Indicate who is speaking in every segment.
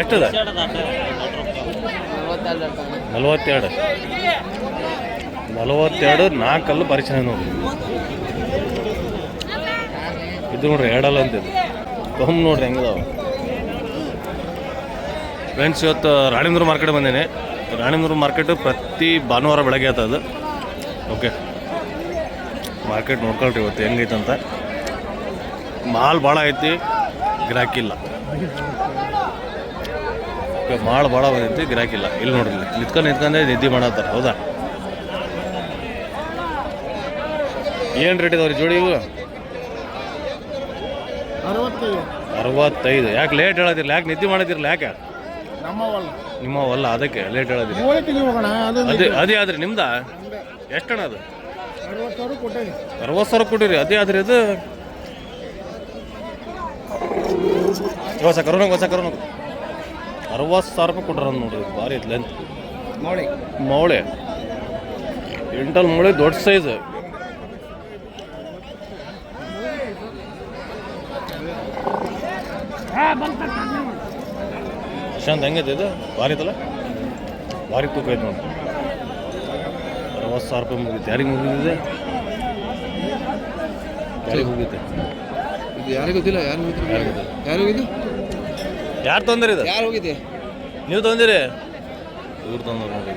Speaker 1: ಎಷ್ಟದ? ನಲವತ್ತೆರಡು. ನಲವತ್ತೆರಡು, ನಾಲ್ಕಲ್ಲು ಪರಿಚಯ ನೋಡಿ. ಇದು ನೋಡ್ರಿ ಎರಡಲ್ಲ ಅಂತಿದ್ದು ಕಮ್ಮಿ ನೋಡ್ರಿ ಹೆಂಗದಾವ. ಫ್ರೆಂಡ್ಸ್ ಇವತ್ತು ರಾಣಿಂದ್ರ ಮಾರ್ಕೆಟ್ ಬಂದೇನೆ. ರಾಣಿಂದ್ರ ಮಾರ್ಕೆಟ್ ಪ್ರತಿ ಭಾನುವಾರ ಬೆಳಗ್ಗೆ ಅದು. ಓಕೆ ಮಾರ್ಕೆಟ್ ನೋಡ್ಕೊಳ್ರಿ ಇವತ್ತು ಹೆಂಗೈತಂತ ಮಾಲ್ ಭಾಳ ಐತಿ ಗಿರಾಕಿಲ್ಲ ಮಾಲ್ ಭಾಳ ಬಂದೈತಿ ಗಿರಾಕಿಲ್ಲ. ಇಲ್ಲಿ ನೋಡ್ರಿ ನಿತ್ಕೊಂಡು ನಿಂತ್ಕೊಂಡು ನಿದ್ದೆ ಮಾಡತ್ತಾರ ಹೌದಾ? ಏನು ರೇಟ್ ಇದಾವ್ರಿ ಜೋಡಿ ಇವು?
Speaker 2: ಅರವತ್ತೈದು.
Speaker 1: ಯಾಕೆ ಲೇಟ್ ಹೇಳತ್ತಿರಲ್ಲ ಯಾಕೆ ನಿದ್ದೆ ಮಾಡತ್ತಿರಲ್ಲ ಯಾಕೆ?
Speaker 2: ನಮ್ಮವಲ್ಲ.
Speaker 1: ಅದಕ್ಕೆ ಲೇಟ್ ಹೇಳದಿರಿ.
Speaker 2: ಅದು
Speaker 1: ಅದೇ ಆದ್ರಿ ನಿಮ್ದ? ಎಷ್ಟಣ್ಣ ಅದು?
Speaker 2: ಅರವತ್ತು ಸಾವಿರ
Speaker 1: ಕೊಟ್ಟಿರಿ ಅದೇ ಆದ್ರಿ ಅದು ಹೊಸ ಕರೋನಾಗ ಹೊಸ ಕರೋನ. ಅರವತ್ತು ಸಾವಿರ ರೂಪಾಯಿ ಕೊಟ್ರ ನೋಡ್ರಿ ಭಾರಿ ಐತಿ ಲೆಂತ್
Speaker 2: ಮೌಳೆ.
Speaker 1: ಮೌಳೆ. ಎಂಟಲ್ ಮೌಳೆ ದೊಡ್ಡ ಸೈಜ್ ಶಾಂತ್ ಹೆಂಗೈತೆ ಇದು? ಭಾರಿ ಐತಲ್ಲ? ಭಾರಿ ತೂಕ ಐತೆ ನೋಡಿ ಅರವತ್ತು ಸಾವಿರ ರೂಪಾಯಿ ಮುಗಿತು. ಯಾರಿಗೆ ಮುಗಿದಿದೆ? ಯಾರಿಗೆ ಹೋಗಿದ್ದೆ
Speaker 2: ಇದು ಯಾರಿಗೂ ಗೊತ್ತಿಲ್ಲ ಯಾರು
Speaker 1: ಯಾರಿಗೂ ಯಾರಿಗೆ
Speaker 2: ಯಾರು
Speaker 1: ತೊಂದರೆ ಇದು?
Speaker 2: ಯಾರು ಹೋಗಿದ್ದೆ?
Speaker 1: ನೀವು ತೊಂದರೆ? ಇವ್ರು ತೊಂದರೆ ನೋಡಿ.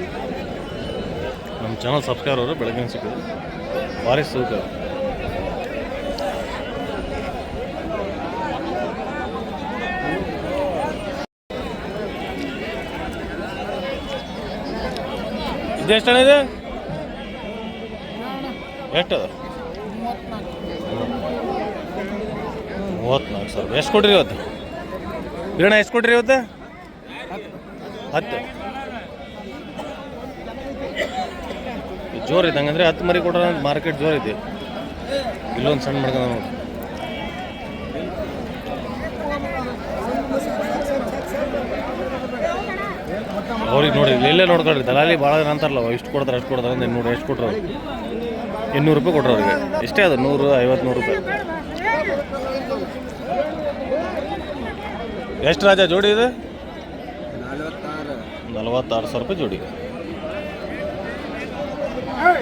Speaker 1: ನಮ್ಮ ಚಾನಲ್ ಸಬ್ಸ್ಕ್ರೈಬರ್ ಅವರು ಬೆಳಗ್ಗೆ ಸಿಕ್ಕಿದ್ರು ಭಾರಿ ಸೂಕ ಇದೆಷ್ಟು ಹಣ ಇದೆ? ಎಷ್ಟು ಮೂವತ್ತ್ನಾಲ್ಕು ಸಾವಿರ. ಎಷ್ಟು ಕೊಡ್ರಿ ಇವತ್ತು? ವೀರಣ್ಣ ಎಷ್ಟು ಕೊಟ್ರಿ ಇವತ್ತು? ಹತ್ತು. ಜೋರು ಐತೆ ಹಂಗಂದ್ರೆ ಹತ್ತು ಮರಿ ಕೊಟ್ರ ಮಾರ್ಕೆಟ್ ಜೋರ್ ಐತಿ. ಇಲ್ಲೊಂದು ಸಣ್ಣ ಮಾಡ್ಕೊಂಡ ನೋಡಿ. ಅವ್ರಿಗೆ ನೋಡಿ ಇಲ್ಲೇ ನೋಡ್ಕೊಳ್ರಿ ದಲಾಲಿ ಭಾಳ ಜನ ಅಂತಾರಲ್ಲ, ಇಷ್ಟು ಕೊಡ್ತಾರೆ, ಅಷ್ಟು ಕೊಡ್ತಾರೆ ಅಂದ್ರೆ ನೋಡಿ ಎಷ್ಟು ಕೊಟ್ರು ಇನ್ನೂರು ರೂಪಾಯಿ ಕೊಟ್ರು ಅವ್ರಿಗೆ. ಇಷ್ಟೇ ಅದು, ನೂರು, ಐವತ್ತು ನೂರು ರೂಪಾಯಿ. ಎಷ್ಟು ರಾಜ ಜೋಡಿ ಇದು?
Speaker 2: ನಲವತ್ತಾರು.
Speaker 1: ನಲವತ್ತಾರು ಸಾವಿರ ರೂಪಾಯಿ ಜೋಡಿ ಹಾಂ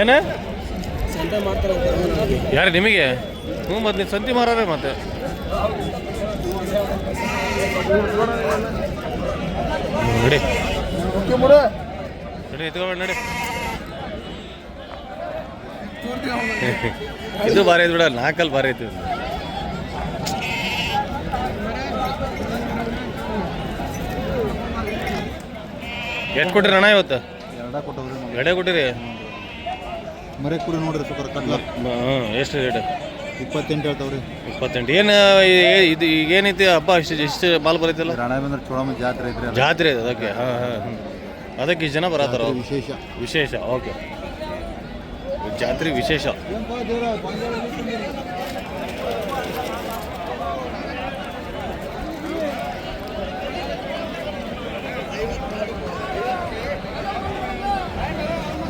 Speaker 1: ಏನು? ಯಾರು ನಿಮಗೆ? ಹ್ಞೂ ಮತ್ತೆ ನೀವು ಸಂತಿ ಮಾರೇ ಮತ್ತೆ. ನಡಿ. ನಡಿ ಎತ್ಕೊಬೇಡ ನಡಿ. ಇದು ಭಾರಿ ಐತಿ ಬಿಡ ನಾಲ್ಕಲ್ಲಿ ಭಾರಿ ಐತಿ ಎಷ್ಟು ಕೊಟ್ಟಿರಿ ಅಣ್ಣ ಇವತ್ತು?
Speaker 2: ಎರಡ ಕೊಟ್ಟವ್ರಿ
Speaker 1: ಎಡೆ ಕೊಟ್ಟಿರಿ?
Speaker 2: ಮರೆ ಕುರಿ ನೋಡ್ರಿ ಸುಕರ್ ಕಟ್ಲ.
Speaker 1: ಹ್ಞೂ ಎಷ್ಟು ರೇಟ್?
Speaker 2: ಇಪ್ಪತ್ತೆಂಟು ಹೇಳ್ತಾವ್ರಿ.
Speaker 1: ಇಪ್ಪತ್ತೆಂಟು. ಏನು ಇದು ಈಗ ಏನೈತಿ ಹಬ್ಬ? ಇಷ್ಟು ಇಷ್ಟು ಮಾಲ್ ಬರೈತಲ್ಲ?
Speaker 2: ರಾಣೆ ಬಂದ್ರೆ ಚೋಳಮ್ಮ ಜಾತ್ರೆ ಐತ್ರಿ ಅದು.
Speaker 1: ಜಾತ್ರೆ ಇದೆ ಅದಕ್ಕೆ ಹಾಂ ಹಾಂ ಹ್ಞೂ ಅದಕ್ಕೆ ಇಷ್ಟು ಜನ ಬರತ್ತಾರ
Speaker 2: ವಿಶೇಷ.
Speaker 1: ವಿಶೇಷ ಓಕೆ. ಜಾತ್ರೆ ವಿಶೇಷ.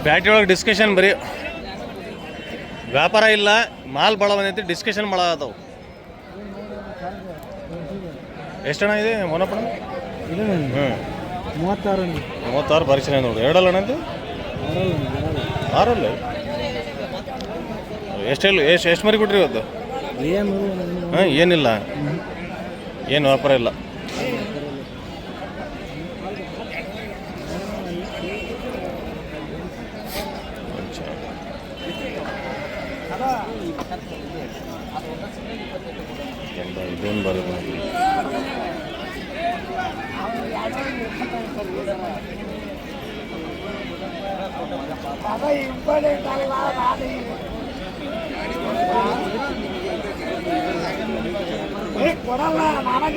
Speaker 1: ಬ್ಯಾಟ್ರಿ ಒಳಗೆ ಡಿಸ್ಕಷನ್ ಬರೀ ವ್ಯಾಪಾರ ಇಲ್ಲ ಮಾಲ್ ಭಾಳ ಬಂದೈತಿ ಡಿಸ್ಕಷನ್ ಭಾಳ ಎಷ್ಟು ಎಷ್ಟಣ್ಣ ಇದೆ ಮೊನಪ್ಪಣ ಹ್ಞೂ
Speaker 2: ಮೂವತ್ತಾರು
Speaker 1: ಮೂವತ್ತಾರು ಪರಿಚಯ ನೋಡಿ. ಎರಡಲ್ಲ ಅಣ್ಣ ಆರಲ್ಲ. ಎಷ್ಟೆಲ್ಲ ಎಷ್ಟು ಎಷ್ಟು ಮರಿ ಕೊಟ್ರಿ ಇವತ್ತು?
Speaker 2: ಏನು
Speaker 1: ಹಾಂ ಏನಿಲ್ಲ. ಏನು ವ್ಯಾಪಾರ ಇಲ್ಲ.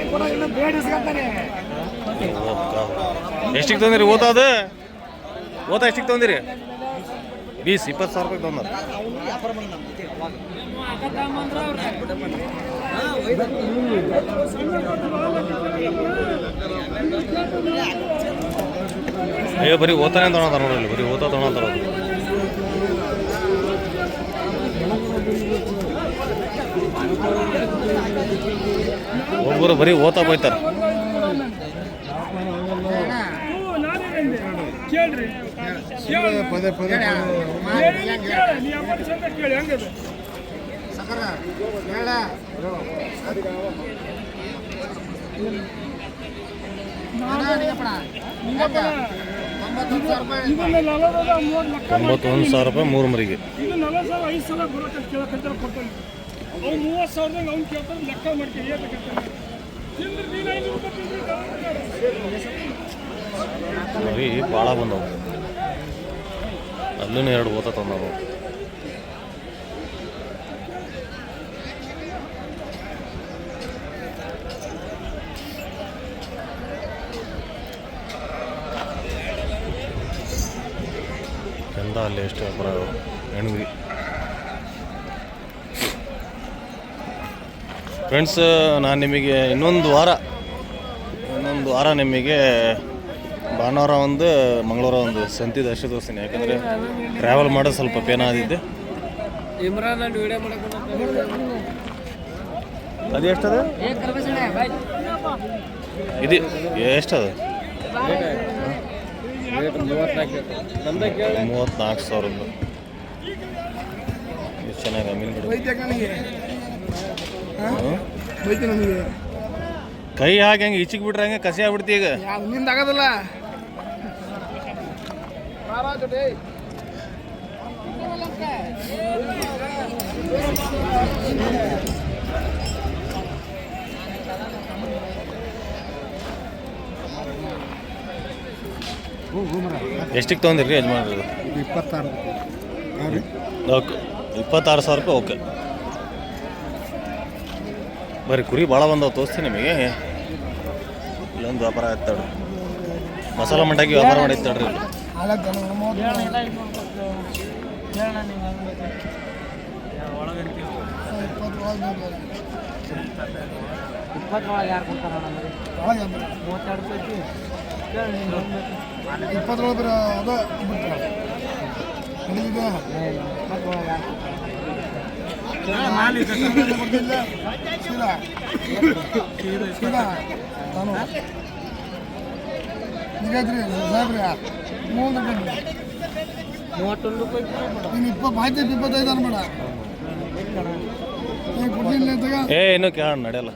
Speaker 3: ಕೊಡ ಇನ್ನು
Speaker 1: ಎಷ್ಟಿಗೆ ತಂದಿರಿ ಓತ ಅದು? ಓತ ಎಷ್ಟಿಗೆ ತಂದಿರಿ? ಬೀಸ್ ಇಪ್ಪತ್ತು ಸಾವಿರ ರೂಪಾಯಿ ತಂದ ಅಯ್ಯೋ ಬರೀ ಓತಾನೆ ತೊಗೊಳತಾರ ನೋಡಿ ಬರೀ ಓತ ತೊಗೊಳತಾರ ಒಬ್ಬರು ಬರೀ ಓತಾ
Speaker 3: ಕೇಳ್ರಿ
Speaker 2: ಪದೇ ಪದೇ
Speaker 3: ನೀ ಅಮ್ಮನ ಚಂದ ಕೇಳಿ ಹಂಗದ ಇದನ್ನ ನಲವತ್ತದ ಮೂವತ್ತು ಲೆಕ್ಕ
Speaker 1: ತೊಂಬತ್ತೊಂದು ಸಾವಿರ ರೂಪಾಯಿ ಮೂರು ಮರಿಗೆ.
Speaker 3: ಇದು ನಲವತ್ತು ಸಾವಿರ ಐದು ಸಾವಿರ ಕೊಡ್ತಾನೆ ಅವ್ನು ಮೂವತ್ತು ಸಾವಿರದಂಗೆ ಅವ್ನು ಕೇಳ್ತಾನೆ ಲೆಕ್ಕ ಮಾಡ್ಕೊಂಡು ಏನ್ ಬೇಕಂತಾನೆ ತಿಂದ್ರೆ ನೀನು ಐನೂರು ರೂಪಾಯಿ ತಿಂದ್ರೆ
Speaker 1: ಬರೀ ಭಾಳ ಬಂದವು. ಅಲ್ಲೂ ಎರಡು ಓದ ತಂದವು. ಅಲ್ಲಿ ಎಷ್ಟು ವ್ಯಾಪಾರ ಹೆಣ್ವಿ ಫ್ರೆಂಡ್ಸ್ ನಾನು ನಿಮಗೆ ಇನ್ನೊಂದು ವಾರ ಇನ್ನೊಂದು ವಾರ ನಿಮಗೆ ಭಾನುವಾರ ಒಂದು ಮಂಗಳವಾರ ಒಂದು ಸಂತಿ ದರ್ಶ ತೋರಿಸ್ತೀನಿ. ಯಾಕಂದರೆ ಟ್ರಾವೆಲ್ ಮಾಡೋದು ಸ್ವಲ್ಪ ಪೇನ ಆದಿದ್ದೆ. ಅದು ಎಷ್ಟದ? ಇದು ಎಷ್ಟದ? ಮೂವತ್ತ್ನಾಲ್ಕು ಸಾವಿರ ರೂಪಾಯಿ ಎಷ್ಟು ಚೆನ್ನಾಗಿ? ಕೈ ಹಾಕಿ ಹಂಗೆ ಇಚ್ಚಿಗೆ ಬಿಟ್ರೆ ಹಂಗೆ ಕಸಿ ಆಗ್ಬಿಡ್ತಿ ಈಗ.
Speaker 3: ನಿಂದ ಆಗೋದಿಲ್ಲ.
Speaker 1: ಎಷ್ಟಿಗೆ ತೊಗೊಂಡಿರಿ ಯಜಮಾನ್ರಿ?
Speaker 2: ಇಪ್ಪತ್ತಾರು.
Speaker 1: ಓಕೆ. ಇಪ್ಪತ್ತಾರು ಸಾವಿರ ರೂಪಾಯಿ ಓಕೆ. ಬರೀ ಕುರಿ ಭಾಳ ಬಂದವು ತೋರಿಸ್ತೀನಿ ನಿಮಗೆ. ಇಲ್ಲೊಂದು ವ್ಯಾಪಾರ ಆಗ್ತಾಡ್ರಿ ಮಸಾಲ ಮಂಡಾಗಿ ವ್ಯಾಪಾರ ಮಾಡಿತ್ತಾಡ್ರಿ
Speaker 3: ಇಪ್ಪತ್ತೊಳಗೆ ಯಾರು ಕೊಡ್ತಾರ ಮೂವತ್ತೆರಡು ರೂಪಾಯಿ
Speaker 2: ಇಪ್ಪತ್ತೊಳಗೆ ಅದ ಈಗಾದ್ರಿ ಸಾಹೇಬ್ರಿ? ಮೂವತ್ತು
Speaker 3: ಮೂವತ್ತೊಂದು ರೂಪಾಯಿ
Speaker 2: ನೀನು ಇಪ್ಪ ಮಾಹಿತಿ ಇಪ್ಪತ್ತೈದು ಅನ್ಬೇಡ. ಏ ಕೊಡ್ಲಿಲ್ಲ ತಗ
Speaker 1: ಏ ಇನ್ನೂ ಕೇಳೋಣ ನಡೆಯಲ್ಲ.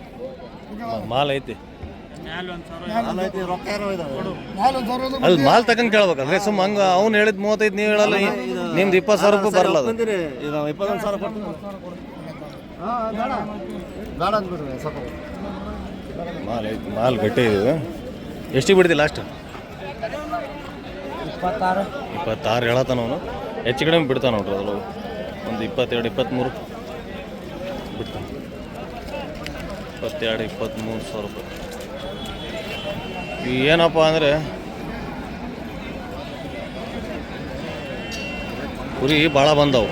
Speaker 1: ಮಾಲ್ ಐತಿ.
Speaker 2: ಅದು
Speaker 1: ಮಾಲ್ ತಗೊಂಡ್ ಕೇಳ್ಬೇಕಲ್ರಿ ಸುಮ್ಮ ಹಂಗ ಅವ್ನು ಹೇಳಿದ್ ಮೂವತ್ತೈದು ನೀವು ಹೇಳಲ್ಲ ನಿಮ್ದು ಇಪ್ಪತ್ತು ಸಾವಿರ ರೂಪಾಯಿ ಬರಲ್ಲ
Speaker 2: ಇಪ್ಪತ್ತೊಂದು ಸಾವಿರ
Speaker 1: ಮಾಲ್ ಐತಿ ಮಾಲ್ ಗಟ್ಟಿ ಎಷ್ಟು ಎಷ್ಟಿಗೆ ಬಿಡ್ತಿ ಲಾಸ್ಟ್
Speaker 3: ಇಪ್ಪತ್ತಾರು.
Speaker 1: ಇಪ್ಪತ್ತಾರು ಹೇಳತ್ತಾನ ಅವನು. ಹೆಚ್ಚು ಕಡಿಮೆ ಬಿಡ್ತಾನ ನೋಡ್ರಿ ಅದ್ರೊಳಗೆ. ಒಂದು ಇಪ್ಪತ್ತೆರಡು ಇಪ್ಪತ್ತ್ಮೂರು ಬಿಡ್ತಾನೆ. ಇಪ್ಪತ್ತೆರಡು ಇಪ್ಪತ್ತ್ಮೂರು ಸಾವಿರ ರೂಪಾಯಿ. ಏನಪ್ಪ ಅಂದರೆ ಕುರಿ ಭಾಳ ಬಂದವು.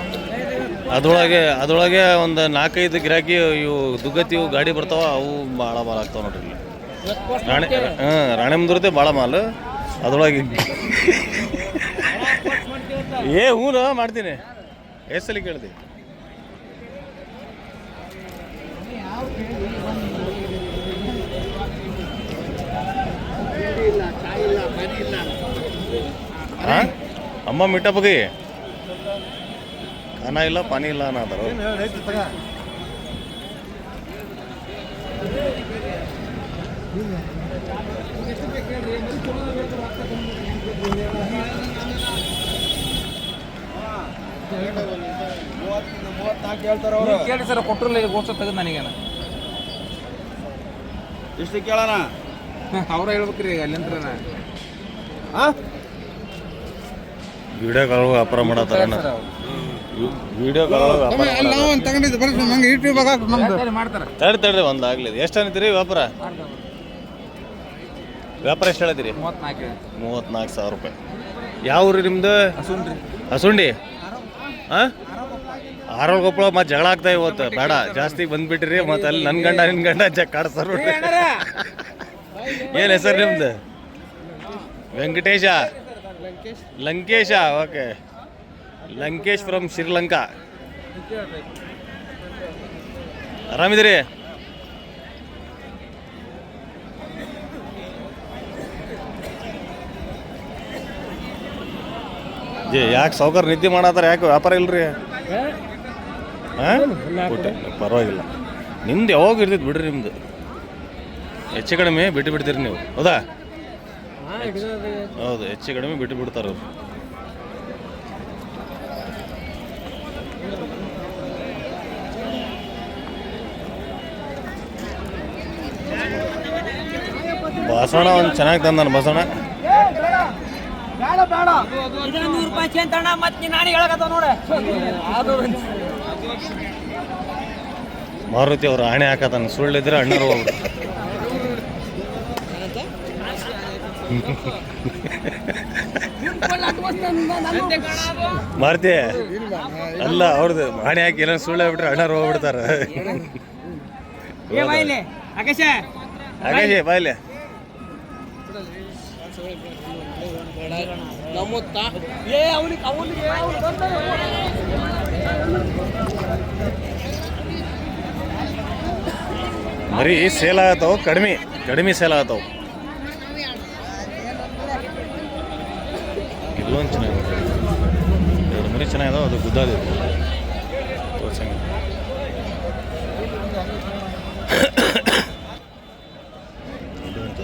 Speaker 1: ಅದ್ರೊಳಗೆ ಅದ್ರೊಳಗೆ ಒಂದು ನಾಲ್ಕೈದು ಗಿರಾಕಿ ಇವು ದುಗ್ಗತಿ ಇವು ಗಾಡಿ ಬರ್ತಾವ, ಅವು ಭಾಳ ಮಾಲ್ ಆಗ್ತಾವೆ ನೋಡ್ರಿ ರಾಣೆ, ಹಾಂ ರಾಣೆಮಂದಿರತೆ ಭಾಳ ಮಾಲ್. ಅದ್ರೊಳಗೆ ಏ ಹ್ಞೂ ಮಾಡ್ತೀನಿ. ಎಷ್ಟು ಸಲ ಕೇಳ್ದಿ. ಅಮ್ಮ ಮಿಟ್ಟ ಬಗ್ಗೆ ಖಾನ ಇಲ್ಲ ಪಾನಿ ಇಲ್ಲ ಅನ್ನೋದಾರು.
Speaker 3: ಕೇಳಿ ಸರ್ ಕೊಟ್ಟರಲ್ಲ ಈಗ ಗೋಚ ತೆಗೆದು ನನಗೇನ.
Speaker 2: ಎಷ್ಟು ಕೇಳೋಣ?
Speaker 3: ಅವ್ರ ಹೇಳ್ಬೇಕ್ರಿ ಅಲ್ಲಿಂದ್ರ ಅಲ್ಲಿಂದ್ರ
Speaker 1: ವಿಡಿಯೋ ಕಾಲ್ ವ್ಯಾಪಾರ ಮಾಡತ್ತಾರ ವಿಡಿಯೋ ಕಾಲ್ ವ್ಯಾಪಾರ
Speaker 2: ನಾವು ಒಂದು ತಗೊಂಡಿದ್ದು ಬರ್ರಿ ನಂಗೆ ಯೂಟ್ಯೂಬ್ ನಮ್ದು
Speaker 1: ತಡಿ ತಡ್ರಿ ಒಂದು ಆಗ್ಲಿ ಎಷ್ಟು ಅನ್ನತ್ತೀರಿ ವ್ಯಾಪಾರ ವ್ಯಾಪಾರ ಎಷ್ಟು ಹೇಳ್ತೀರಿ ಮೂವತ್ನಾಲ್ಕು ಸಾವಿರ ರೂಪಾಯಿ ಯಾವ ಊರು ನಿಮ್ದು ಹಸುಂಡಿ ಹಾಂ ಆರೋಳ್ ಕೊಪ್ಪಳ ಮತ್ತೆ ಜಗಳ ಆಗ್ತಾ ಇವತ್ತು ಬೇಡ ಜಾಸ್ತಿ ಬಂದ್ಬಿಟ್ರಿ ಮತ್ತೆ ಅಲ್ಲಿ ನನ್ನ ಗಂಡ ನಿನ್ನ ಗಂಡ ಜ ಏನ್ ಏನು ಹೆಸರು ನಿಮ್ದು ವೆಂಕಟೇಶ ಲಂಕೇಶ. ಓಕೆ. ಲಂಕೇಶ್ ಫ್ರಮ್ ಶ್ರೀಲಂಕಾ. ಆರಾಮಿದ್ದೀರಿ? ಏ ಯಾಕೆ ಸೌಕರ್ ನಿದ್ದೆ ಮಾಡತ್ತಾರ? ಯಾಕೆ ವ್ಯಾಪಾರ ಇಲ್ರಿ? ಹಾಂ? ಪರವಾಗಿಲ್ಲ. ನಿಮ್ದು ಯಾವಾಗ ಇರ್ತೈತೆ ಬಿಡ್ರಿ ನಿಮ್ದು. ಹೆಚ್ಚು ಕಡಿಮೆ ಬಿಟ್ಟು ಬಿಡ್ತೀರಿ ನೀವು. ಹೌದಾ? ಹೌದು, ಹೆಚ್ಚು ಕಡಿಮೆ ಬಿಟ್ಟು ಬಿಡ್ತಾರ ಬಸವಣ ಒಂದು ಚೆನ್ನಾಗಿ ತಂದಾನ
Speaker 4: ಬಸವಣ ರೂಪಾಯಿ ಮತ್ತೆ
Speaker 1: ಮಾರುತಿ ಅವರು ಆಣೆ ಹಾಕತಾನ ಸುಳ್ಳಿದ್ರೆ ಅಣ್ಣರು ಹೋಗ್ಬಿಡು ಮಾರುತಿ? ಅಲ್ಲ ಅವ್ರದ್ದು ಮಾಡಿ ಹಾಕಿ ಏನೋ ಸುಳ್ಳು ಬಿಟ್ರೆ ಅಣ್ಣರು ಹೋಗ್ಬಿಡ್ತಾರೆ.
Speaker 4: ಆಕಾಶ.
Speaker 1: ಬಾಯ್ಲೆ. ಮರಿ ಸೇಲ್ ಆಗತ್ತವು ಕಡಿಮೆ ಕಡಿಮೆ ಸೇಲ್ ಆಗತ್ತಾವ ಇದು ಒಂದು ಚೆನ್ನಾಗಿದೆ. ಎರಡು ಮರಿ ಚೆನ್ನಾಗಿದಾವೆ, ಅದು ಗುದ್ದಾದ ತೋರ್ಸಂಗಿಲ್ಲ ಇದು ಒಂದು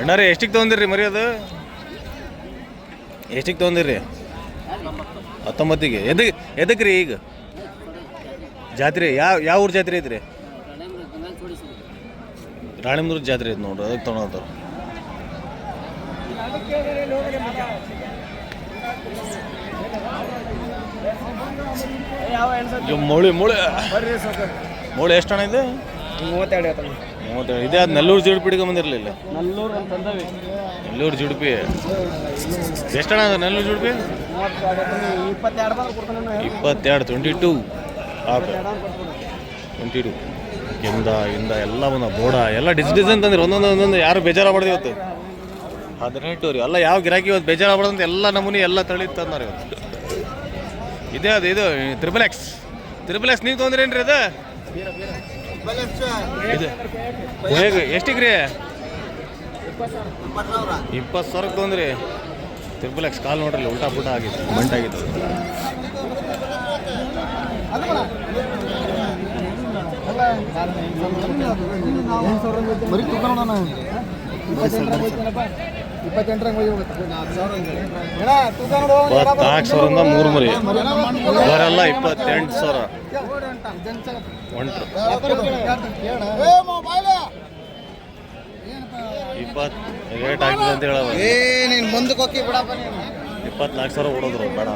Speaker 1: ಅಣ್ಣಾರಿ, ಎಷ್ಟಿಗೆ ತೊಗೊಂದಿರಿ ಮರಿ ಅದು? ಎಷ್ಟಿಗೆ ತೊಗೊಂದಿರಿ ಹತ್ತೊಂಬತ್ತಿಗೆ. ಎದಕ್ಕೆ ಎದಕ್ಕೆ ರೀ ಈಗ? ಜಾತ್ರೆ, ಯಾವ ಯಾವ ಊರು ಜಾತ್ರೆ ಐತ್ರಿ? ರಾಣಿಮಂದ್ರ ಜಾತ್ರೆ ಐತೆ ನೋಡ್ರಿ ಅದಕ್ಕೆ ತೊಗೊಂಡವ್ರು ಮುಳಿ ಮೊಳೆ ಮೊಳೆ ಮೊಳೆ ಎಷ್ಟು ಹಣ ಇದೆ?
Speaker 2: ಮೂವತ್ತೆರಡು ಮೂವತ್ತೆರಡು.
Speaker 1: ಇದೆ ಇದೇ ಅದು ನೆಲ್ಲೂರು ಜುಡುಪಿ ಹಿಡ್ಕೊಂಡ್ ಬಂದಿರಲಿಲ್ಲ
Speaker 2: ನಲ್ಲೂರು ಅಂತಂದವಿ
Speaker 1: ನೆಲ್ಲೂರು ಜುಡುಪಿ ಎಷ್ಟು ಹಣ ಇದೆ ನೆಲ್ಲೂರು ಜಿಡುಪಿ
Speaker 2: ಇಪ್ಪತ್ತೆರಡು
Speaker 1: ಟ್ವೆಂಟಿ ಟೂ ಟ್ವೆಂಟಿ ಟೂ ಇಂದ ಎಲ್ಲ ಬಂದ ಬೋಡ, ಎಲ್ಲ ಡಿಸ್ ಡಿಸೈನ್ ತಂದಿರಿ. ಒಂದೊಂದು ಒಂದೊಂದು ಯಾರು ಬೇಜಾರ ಮಾಡ್ದು ಇವತ್ತು. ಹದಿನೆಂಟು ರೀ ಎಲ್ಲ ಯಾವ ಗಿರಾಕಿ ಇವತ್ತು ಬೇಜಾರ ಅಂತ ಎಲ್ಲ ನಮೂನಿ ಎಲ್ಲ ತಳಿ ತಂದಾರೆ ಇವತ್ತು. ಇದೇ ಅದು, ಇದು ತ್ರಿಬಲ್ ಎಕ್ಸ್ ತ್ರಿಬಲ್ ಎಕ್ಸ್ ನೀವು ತೊಗೊಂಡ್ರೇನ್ರಿ ಅದು? ಇದು, ಹೇಗೆ ಎಷ್ಟಿಗೆ ರೀ ಇಪ್ಪತ್ತು ಸಾವಿರಕ್ಕೆ ತೊಂದ್ರಿ ತ್ರಿಬಲ್ ಎಕ್ಸ್ ಕಾಲ್ ನೋಡ್ರಿ ಉಲ್ಟಾ ಪುಟ ಆಗಿತ್ತು, ಮಂಟಾಗಿತ್ತು.
Speaker 2: ಬರೀ ತೂಕ ನೋಡೋಣ
Speaker 1: ಇಪ್ಪತ್ನಾಲ್ಕು ಸಾವಿರದಿಂದ ಮೂರು ಮರಿ. ಬರಲ್ಲ ಇಪ್ಪತ್ತೆಂಟು ಸಾವಿರ. ಇಪ್ಪತ್ತು ರೇಟ್ ಆಗಿದೆ ಅಂತ ಹೇಳೋದು
Speaker 2: ಏ ನೀನು ಮುಂದಕ್ಕೆ ಹೋಗಿ ಬಿಡಪ್ಪ ನೀನು.
Speaker 1: ಇಪ್ಪತ್ನಾಲ್ಕು ಸಾವಿರ ಕೊಡೋದ್ರು ಬೇಡ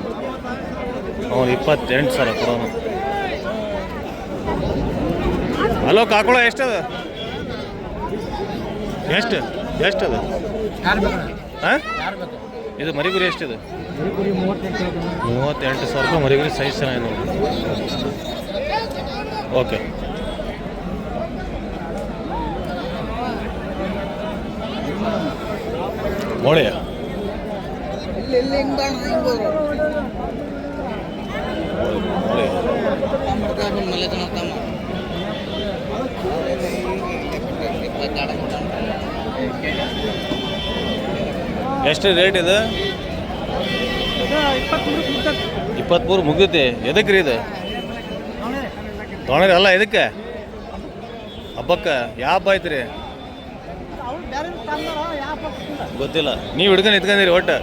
Speaker 1: ಅವ್ನು ಇಪ್ಪತ್ತೆಂಟು ಸಾವಿರ ಕೊಡೋನು. ಹಲೋ ಕಾಕೊಳ ಎಷ್ಟದ? ಎಷ್ಟು? ಎಷ್ಟದ? ಹಾಂ ಇದು ಮರಿಗುರಿ ಎಷ್ಟಿದೆ? ಮೂವತ್ತೆಂಟು ಸಾವಿರ ರೂಪಾಯಿ ಮರಿಗುರಿ ಸೈಜ್ ಚೆನ್ನಾಗಿ ನೋಡಿ. ಓಕೆ. ನೋಡಿ.
Speaker 2: ತಮ್ಮ
Speaker 1: ನೋಡಿ. ಎಷ್ಟು ರೇಟ್ ಇದು? ಇಪ್ಪತ್ತ್ಮೂರು ಮುಗಿದೈತಿ ಎದಕ್ಕೆ ರೀ ಇದು? ತೊಗೊಂಡ್ರಿ ಅಲ್ಲ ಎದಕ್ಕೆ? ಹಬ್ಬಕ್ಕೆ ಯಾವ ಹಬ್ಬ ಐತ್ರಿ? ಗೊತ್ತಿಲ್ಲ. ನೀವು ಹಿಡ್ಕೊಂಡು ಇಟ್ಕೊಂಡಿರಿ ಒಟ್ಟು.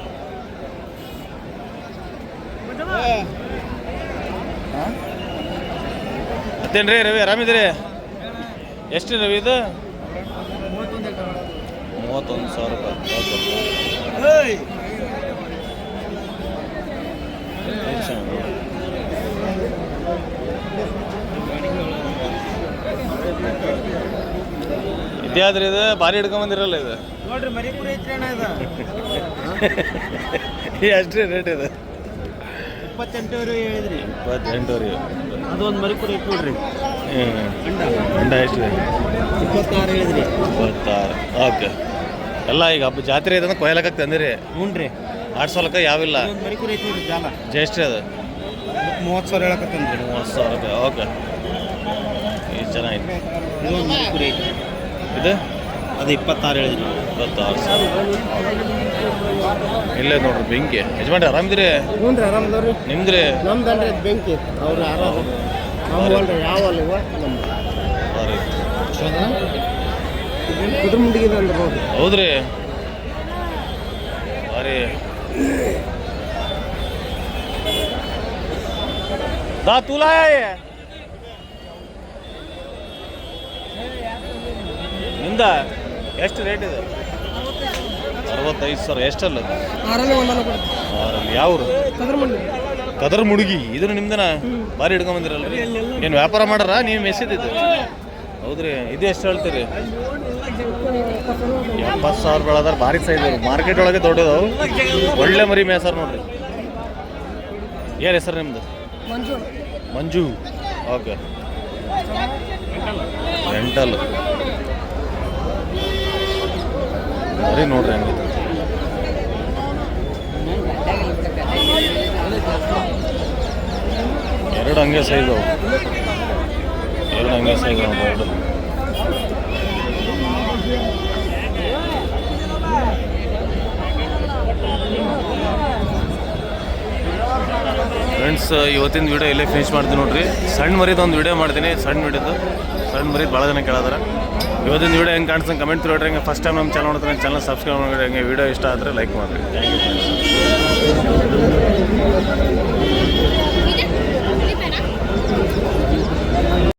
Speaker 1: ಮತ್ತೇನ್ರಿ ರವಿ ಆರಾಮಿದ್ರಿ ಎಷ್ಟು ರವಿ ಇದು? ಮೂವತ್ತೊಂದು ಸಾವಿರ ರೂಪಾಯಿ. ಇದ್ಯಾದ್ರಿ ಇದು? ಭಾರಿ ಹಿಡ್ಕೊಂಬಂದಿರಲ್ಲ ಇದು?
Speaker 4: ನೋಡ್ರಿ ಮರಿಪುರಿ ಐತ್ರಿ ಅಣ್ಣ ಇದು.
Speaker 1: ಅಷ್ಟೇ ರೇಟ್ ಇದೆ.
Speaker 4: ಇಪ್ಪತ್ತೆಂಟು ಹೇಳಿದ್ರಿ.
Speaker 1: ಇಪ್ಪತ್ತೆಂಟುವರೆ.
Speaker 4: ಅದೊಂದು ಮರಿಪುರಿ ಐತಿ ನೋಡ್ರಿ
Speaker 1: ಅಂಡ. ಎಷ್ಟಿದೆ
Speaker 4: ಇಪ್ಪತ್ತಾರು ಹೇಳಿದ್ರಿ.
Speaker 1: ಇಪ್ಪತ್ತಾರು. ಓಕೆ ಎಲ್ಲ ಈಗ ಹಬ್ಬ ಜಾತ್ರೆ ಇದೆ ಕೊಯ್ಲಕ್ಕೆ ತಂದಿರಿ.
Speaker 4: ಹ್ಞೂ ರೀ
Speaker 1: ಆಡ್ಸೋಲಕ್ಕ ಯಾವಿಲ್ಲ.
Speaker 4: ಇದೊಂದು ಐತಿ ನೋಡ್ರಿ ಜಾಲ
Speaker 1: ಜಸ್ಟ್ ಅದು.
Speaker 4: ಮೂವತ್ತು ಸಾವಿರ ಹೇಳಕತ್ತಂದ್ರಿ
Speaker 1: ಮೂವತ್ತು ಸಾವಿರ ರೂಪಾಯಿ. ಓಕೆ. ಇದು ಚೆನ್ನಾಗಿದೆ
Speaker 4: ಐತಿ.
Speaker 1: ಇದು?
Speaker 4: ಅದು ಇಪ್ಪತ್ತಾರು ಹೇಳಿದ್ರಿ.
Speaker 1: ಇಪ್ಪತ್ತಾರು ಸಾವಿರ. ಇಲ್ಲೇ ನೋಡ್ರಿ ಬೆಂಕಿ. ಯಜಮಾನ್ರಿ ಆರಾಮಿದ್ರಿ
Speaker 2: ಹ್ಞೂ ರೀ ಆರಾಮದವ್ರಿ.
Speaker 1: ನಿಮ್ದ್ರಿ?
Speaker 2: ನಮ್ದಲ್ರಿ ಅದು ಬೆಂಕಿ. ಅವ್ರು ಆರಾಮ ಯಾವ ಅಲ್ಲಿವ ನಮ್ಮ ಅಂದ್ಬೋದು
Speaker 1: ಹೌದ್ರಿ. ಭಾರಿ ದಾ ತುಲಾ. ನಿಂದ ಎಷ್ಟು ರೇಟ್ ಇದೆ? ಅರವತ್ತೈದು ಸಾವಿರ ಎಷ್ಟಲ್ಲ
Speaker 2: ಆರಲ್ಲಿ
Speaker 1: ಯಾವ್ರು?
Speaker 2: ಕದ್ರ ಮಂಡಿ.
Speaker 1: ಕದರ್ ಮುಡುಗಿ ಇದನ್ನು ನಿಮ್ದನ ಭಾರಿ ಹಿಡ್ಕೊಂಬಂದಿರಲ್ರಿ ಏನು ವ್ಯಾಪಾರ ಮಾಡಾರ? ನೀವು ಮೆಸಿದಿದ್ದು ಹೌದ್ರಿ ಇದು ಎಷ್ಟು ಹೇಳ್ತೀರಿ? ಎಪ್ಪತ್ತು ಸಾವಿರ ಬೆಳೆದ್ರೆ ಭಾರಿ ಸೈಜ್ ಮಾರ್ಕೆಟ್ ಒಳಗೆ ದೊಡ್ಡದವು. ಒಳ್ಳೆ ಮರಿ ಮೇಸಾರ ನೋಡ್ರಿ. ಏನು ಹೆಸರು ನಿಮ್ದು?
Speaker 2: ಮಂಜು.
Speaker 1: ಮಂಜು. ಓಕೆ ರೆಂಟಲ್ ಮರಿ ನೋಡ್ರಿ ಹಂಗೆ. ಎರಡು ಹಂಗೆ ಸೈಜ್ ಅವು ಎರಡು ಹಂಗೆ ಸೈಜ್ ಎರಡು ಫ್ರೆಂಡ್ಸ್ uh, ಇವತ್ತಿನ ವೀಡಿಯೋ ಇಲ್ಲೇ ಫಿನಿಶ್ ಮಾಡ್ತೀನಿ ನೋಡ್ರಿ. ಸಣ್ಣ ಮರಿದು ಒಂದು ವೀಡಿಯೋ ಮಾಡ್ತೀನಿ, ಸಣ್ಣ ವೀಡಿಯೋದು ಸಣ್ಣ ಮರಿದು ಭಾಳ ಜನ ಕೇಳಿದ್ರೆ ಇವತ್ತಿನ ವೀಡಿಯೋ ಹೆಂಗೆ ಕಾಣಿಸ್ತೀನಿ ಕಮೆಂಟ್ ನೋಡ್ರಿ ಹಂಗೆ ಫಸ್ಟ್ ಟೈಮ್ ನಮ್ಮ ಚಾನಲ್ ನೋಡ್ತಾರೆ ಚಾನಲ್ ಸಬ್ಸ್ಕ್ರೈಬ್ ಮಾಡಿ ಹಂಗೆ ವೀಡಿಯೋ ಇಷ್ಟ ಆದರೆ ಲೈಕ್ ಮಾಡಿರಿ. Thank you friends